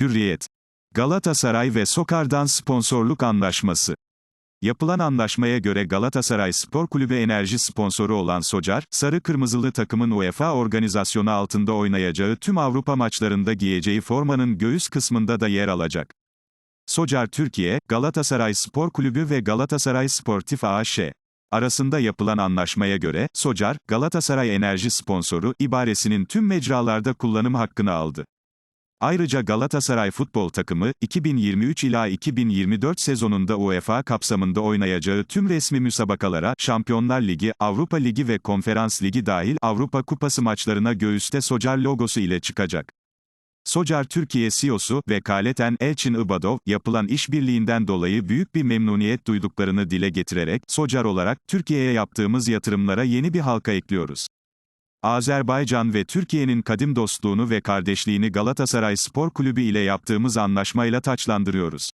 Hürriyet. Galatasaray ve Sokar'dan sponsorluk anlaşması. Yapılan anlaşmaya göre Galatasaray Spor Kulübü enerji sponsoru olan Socar, Sarı Kırmızılı takımın UEFA organizasyonu altında oynayacağı tüm Avrupa maçlarında giyeceği formanın göğüs kısmında da yer alacak. Socar Türkiye, Galatasaray Spor Kulübü ve Galatasaray Sportif AŞ arasında yapılan anlaşmaya göre, Socar, Galatasaray enerji sponsoru ibaresinin tüm mecralarda kullanım hakkını aldı. Ayrıca Galatasaray futbol takımı, 2023 ila 2024 sezonunda UEFA kapsamında oynayacağı tüm resmi müsabakalara, Şampiyonlar Ligi, Avrupa Ligi ve Konferans Ligi dahil Avrupa Kupası maçlarına göğüste Socar logosu ile çıkacak. Socar Türkiye CEO'su, vekaleten Elçin Ibadov, yapılan işbirliğinden dolayı büyük bir memnuniyet duyduklarını dile getirerek, Socar olarak, Türkiye'ye yaptığımız yatırımlara yeni bir halka ekliyoruz. Azerbaycan ve Türkiye'nin kadim dostluğunu ve kardeşliğini Galatasaray Spor Kulübü ile yaptığımız anlaşmayla taçlandırıyoruz.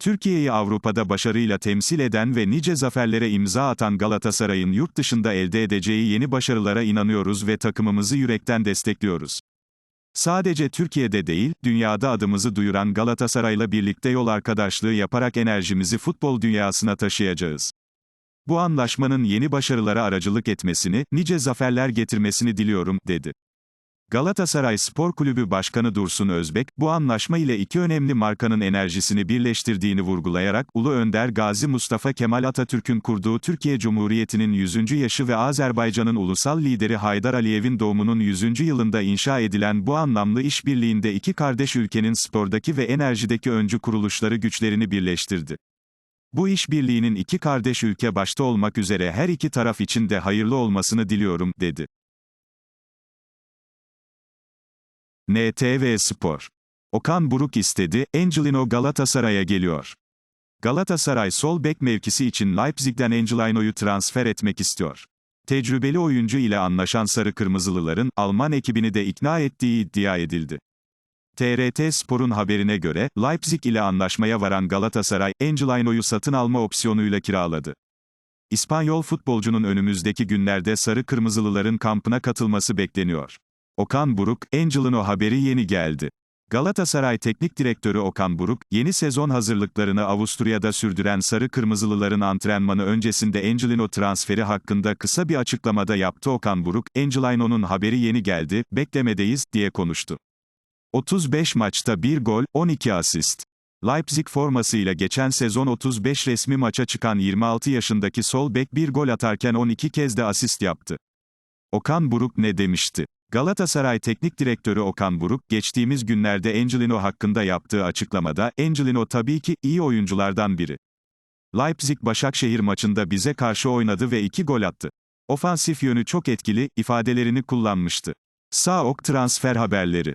Türkiye'yi Avrupa'da başarıyla temsil eden ve nice zaferlere imza atan Galatasaray'ın yurt dışında elde edeceği yeni başarılara inanıyoruz ve takımımızı yürekten destekliyoruz. Sadece Türkiye'de değil, dünyada adımızı duyuran Galatasaray'la birlikte yol arkadaşlığı yaparak enerjimizi futbol dünyasına taşıyacağız. Bu anlaşmanın yeni başarılara aracılık etmesini, nice zaferler getirmesini diliyorum, dedi. Galatasaray Spor Kulübü Başkanı Dursun Özbek, bu anlaşma ile iki önemli markanın enerjisini birleştirdiğini vurgulayarak, Ulu Önder Gazi Mustafa Kemal Atatürk'ün kurduğu Türkiye Cumhuriyeti'nin 100. yaşı ve Azerbaycan'ın ulusal lideri Haydar Aliyev'in doğumunun 100. yılında inşa edilen bu anlamlı işbirliğinde iki kardeş ülkenin spordaki ve enerjideki öncü kuruluşları güçlerini birleştirdi. Bu işbirliğinin iki kardeş ülke başta olmak üzere her iki taraf için de hayırlı olmasını diliyorum, dedi. NTV Spor. Okan Buruk istedi, Angelino Galatasaray'a geliyor. Galatasaray sol bek mevkisi için Leipzig'den Angelino'yu transfer etmek istiyor. Tecrübeli oyuncu ile anlaşan Sarı Kırmızılıların, Alman ekibini de ikna ettiği iddia edildi. TRT Spor'un haberine göre, Leipzig ile anlaşmaya varan Galatasaray, Angelino'yu satın alma opsiyonuyla kiraladı. İspanyol futbolcunun önümüzdeki günlerde Sarı Kırmızılıların kampına katılması bekleniyor. Okan Buruk, Angelino haberi yeni geldi. Galatasaray Teknik Direktörü Okan Buruk, yeni sezon hazırlıklarını Avusturya'da sürdüren Sarı Kırmızılıların antrenmanı öncesinde Angelino transferi hakkında kısa bir açıklamada yaptı Okan Buruk, Angelino'nun haberi yeni geldi, beklemedeyiz, diye konuştu. 35 maçta 1 gol, 12 asist. Leipzig formasıyla geçen sezon 35 resmi maça çıkan 26 yaşındaki sol bek bir gol atarken 12 kez de asist yaptı. Okan Buruk ne demişti? Galatasaray Teknik Direktörü Okan Buruk, geçtiğimiz günlerde Angelino hakkında yaptığı açıklamada, Angelino tabii ki iyi oyunculardan biri. Leipzig-Başakşehir maçında bize karşı oynadı ve 2 gol attı. Ofansif yönü çok etkili, ifadelerini kullanmıştı. Sağ ok transfer haberleri.